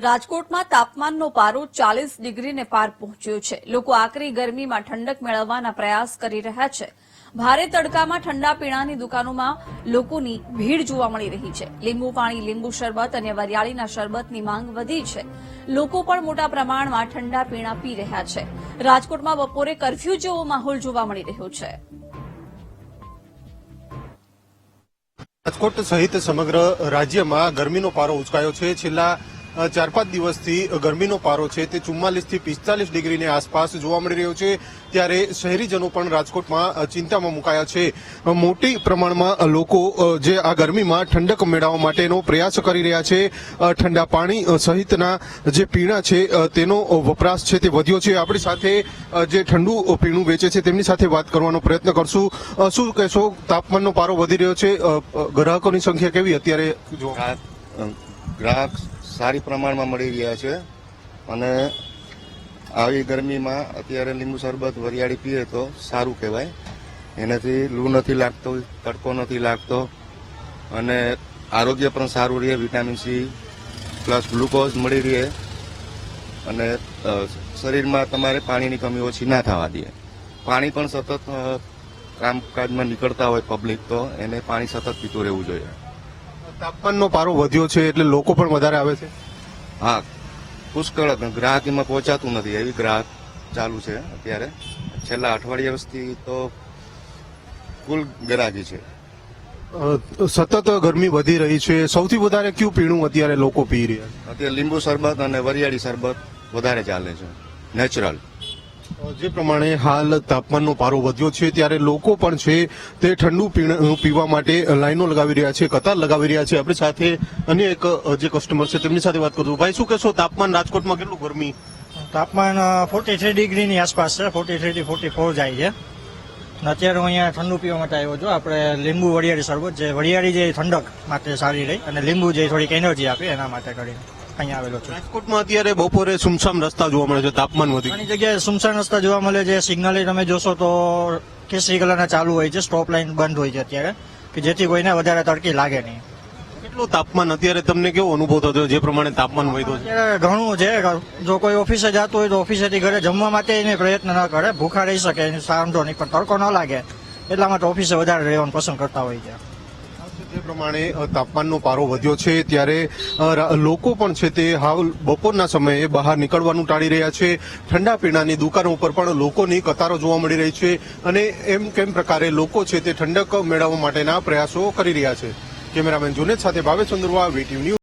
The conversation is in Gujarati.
રાજકોટમાં તાપમાનનો પારો ચાલીસ ડિગ્રીને પાર પહોંચ્યો છે. લોકો આકરી ગરમીમાં ઠંડક મેળવવાના પ્રયાસ કરી રહ્યા છે. ભારે તડકામાં ઠંડા પીણાની દુકાનોમાં લોકોની ભીડ જોવા મળી રહી છે. લીંબુ પાણી, લીંબુ શરબત અને વરિયાળીના શરબતની માંગ વધી છે. લોકો પણ મોટા પ્રમાણમાં ઠંડા પીણા પી રહ્યા છે. રાજકોટમાં બપોરે કરફ્યુ જેવો માહોલ જોવા મળી રહ્યો છે. રાજકોટ સહિત સમગ્ર રાજ્યમાં ગરમીનો પારો ઉચકાયો છે. છેલ્લા ચાર પાંચ દિવસથી ગરમીનો પારો છે તે ચુમ્માલીસથી પિસ્તાલીસ ડિગ્રીની આસપાસ જોવા મળી રહ્યો છે. ત્યારે શહેરીજનો પણ રાજકોટમાં ચિંતામાં મુકાયા છે. મોટી પ્રમાણમાં લોકો જે આ ગરમીમાં ઠંડક મેળવવા માટેનો પ્રયાસ કરી રહ્યા છે. ઠંડા પાણી સહિતના જે પીણા છે તેનો વપરાશ છે તે વધ્યો છે. આપણી સાથે જે ઠંડુ પીણું વેચે છે તેમની સાથે વાત કરવાનો પ્રયત્ન કરશું. શું કહેશો, તાપમાનનો પારો વધી રહ્યો છે? ગ્રાહકોની સંખ્યા કેવી અત્યારે જો ગ્રાહક સારી પ્રમાણમાં મળી રહ્યા છે અને આવી ગરમીમાં અત્યારે લીંબુ શરબત વરિયાળી પીએ તો સારું કહેવાય. એનાથી લૂ નથી લાગતો, તડકો નથી લાગતો અને આરોગ્ય પણ સારું રહે, વિટામિન સી પ્લસ ગ્લુકોઝ મળી રહે અને શરીરમાં તમારે પાણીની કમી ઓછી ના થવા દે. પાણી પણ સતત કામકાજમાં નીકળતા હોય પબ્લિક તો એને પાણી સતત પીતું રહેવું જોઈએ. તાપમાનનો પારો વધ્યો છે એટલે લોકો પણ વધારે આવે છે? હા પુષ્કળ ગ્રાહકીમાં પહોંચાતું નથી. એવી ગ્રાહક ચાલુ છે અત્યારે. છેલ્લા અઠવાડિયા વર્ષથી તો કુલ ગ્રાહકી છે. સતત ગરમી વધી રહી છે. સૌથી વધારે કયું પીણું અત્યારે લોકો પી રહ્યા અત્યારે લીંબુ શરબત અને વરિયાળી શરબત વધારે ચાલે છે. નેચરલ. જે પ્રમાણે હાલ તાપમાનનો પારો વધ્યો છે, ત્યારે લોકો પણ છે તે ઠંડુ પીવા માટે લાઈનો લગાવી રહ્યા છે, કતાર લગાવી રહ્યા છે. આપણી સાથે અન્ય એક જે કસ્ટમર છે, તેમની સાથે વાત કરું ભાઈ, શું કહેશો? તાપમાન રાજકોટમાં કેટલું ગરમી? તાપમાન ફોર્ટી થ્રી ડિગ્રીની આસપાસ છે. ફોર્ટી થ્રી થી ફોર્ટી ફોર જાય છે. અત્યારે હું અહીંયા ઠંડુ પીવા માટે આવ્યો છું. આપણે લીંબુ વરિયાળી શરબત, જે વરિયાળી જે ઠંડક માટે સારી રહી, અને લીંબુ જે થોડીક એનર્જી આપે, એના માટે કરીને. અહીંયા આવેલો છું. રાજકોટમાં અત્યારે બપોરે સુમસામ રસ્તા જોવા મળે છે તાપમાન વધી ઘણી જગ્યાએ સુમસામ રસ્તા જોવા મળે છે. સિગ્નલે તમે જોશો તો કેસરી કલરના ચાલુ હોય છે સ્ટોપ લાઇન બંધ હોય છે અત્યારે કે જેથી કોઈને વધારે તડકી લાગે નહીં. કેટલું તાપમાન? અત્યારે તમને કેવો અનુભવ થતો જે પ્રમાણે તાપમાન હોય છે. ઘણું છે. જો કોઈ ઓફિસે જતું હોય તો ઓફિસેથી ઘરે જમવા માટે એને પ્રયત્ન ન કરે. ભૂખા રહી શકે એને વાંધો નહીં પણ તડકો ન લાગે. એટલા માટે ઓફિસે વધારે રહેવાનું પસંદ કરતા હોય છે. પ્રમાણે તાપમાનનો પારો વધ્યો છે ત્યારે લોકો પણ છે તે હાલ બપોરના સમયે બહાર નીકળવાનું ટાળી રહ્યા છે. ઠંડા પીણાની દુકાનો ઉપર પણ લોકોની કતારો જોવા મળી રહી છે અને એમ કેમ પ્રકારે લોકો છે તે ઠંડક મેળવવા માટેના પ્રયાસો કરી રહ્યા છે. કેમેરામેન જુનેદ સાથે ભાવેશ ચંદ્રવા વીટીવી ન્યૂઝ